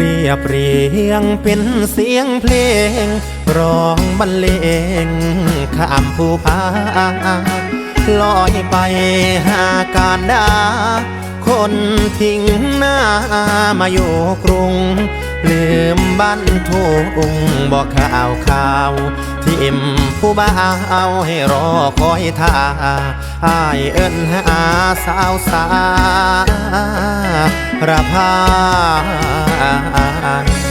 รียบเรียงเป็นเสียงเพลง ร้องบรรเลงข้ามภูผาลอยไปหาการดา คนทิ้งหน้ามาอยู่กรุง ลืมบ้านทุ่งบอกข่าวข่าวที่เอ็มผู้บ่าวให้รอคอยท่าอายเอิ้นหาสาวสาระพาน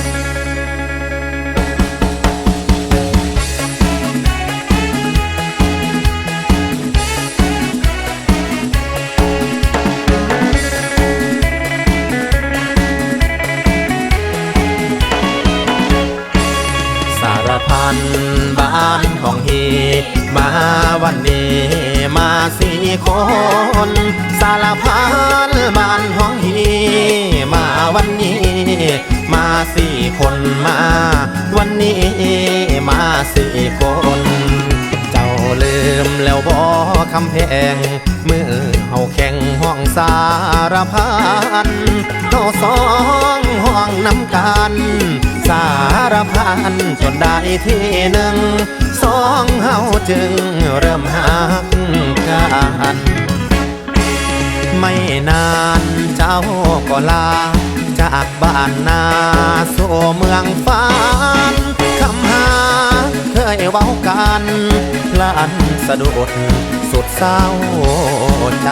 มาวันนี้มาสี่คนสารพันบ้านห้องฮีมาวันนี้ มาสี่คนมา วันนี้มาสี่คน ลืมแล้วบอคำแพงเมื่อเฮาแข่งห้องสารพันเฮาสองห้องน้ำกันสารพันจนได้ที่หนึ่งสองเฮาจึงเริ่มหักกันไม่นานเจ้าก็ลา จากบ้านนาสู่เมืองฟ้านคำหาเคยเว้ากัน ลันสะดุดสุดเศร้าใจ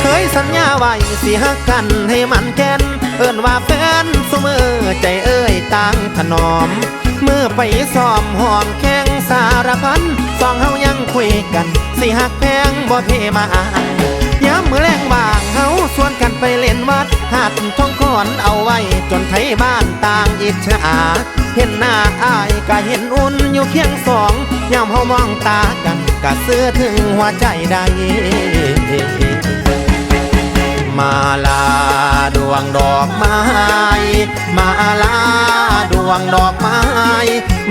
เคยสัญญาไว้สิฮักกันให้มันแก่นเอิ้นว่าแฟนสมือใจเอ้ยต่างถนอมเมื่อไปซ้อมห้องแข่งสารพันสองเฮายังคุยกัน สิฮักแพงบ่เทมาอาย้ำมือแรงว่างเฮาสวนกันไปเล่นวัดหัดท่องคอนเอาไว้จนไทยบ้านต่างอิจฉา เห็นหน้าอายก็เห็นอุ่นอยู่เคียงสองยามเฮามองตากันก็เสื้อถึงหัวใจได้มาลาดวงดอกไม้ มาลาดวงดอกไม้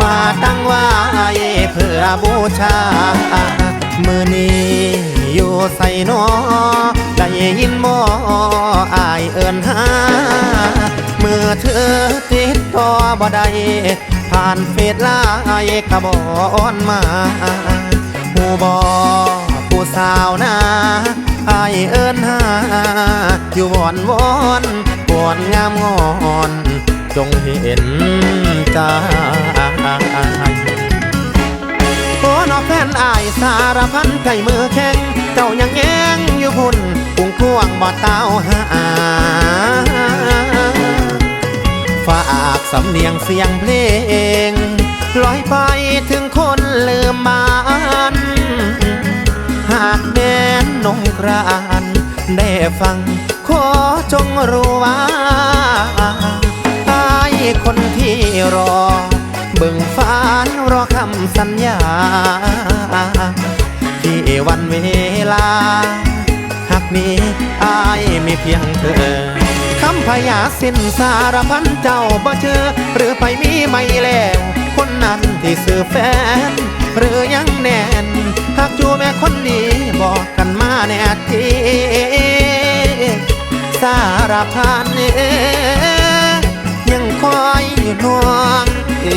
มาตั้งไว้เพื่อบูชา มือนี้อยู่ใส่นอได้ยินบ่อายเอินหาเมื่อเธอติด ต่อบ่ได้ผ่านเฟซไลน์กระบอนมาหูบอผู้สาวนาไอเอิ้นหา อยู่วอนวอนวอนงามงอน จงเห็นใจโอ้นอกแฟนอายสารพันไก่มือแข็ง เจ้ายังแย้งอยู่พุ่นกุ้งควงบ่เต้าหา สำเนียงเสียงเพลงลอยไปถึงคนลืมบ้านหากแม้นนงกรานได้ฟัง ขอจงรู้ว่าอายคนที่รอ เบิ่งฟ้านรอคำสัญญา ที่วันเวลา หากมีอายมีเพียงเธอ คำพยาสิ้นสารพันเจ้าบ่เจอหรือไปมีไม่แล้วคนนั้นที่สื่อแฟน หรือยังแน่นหากจูแม่คนดีบอกกันมาแน่ทีสารพันยังคอยอยู่วงเอ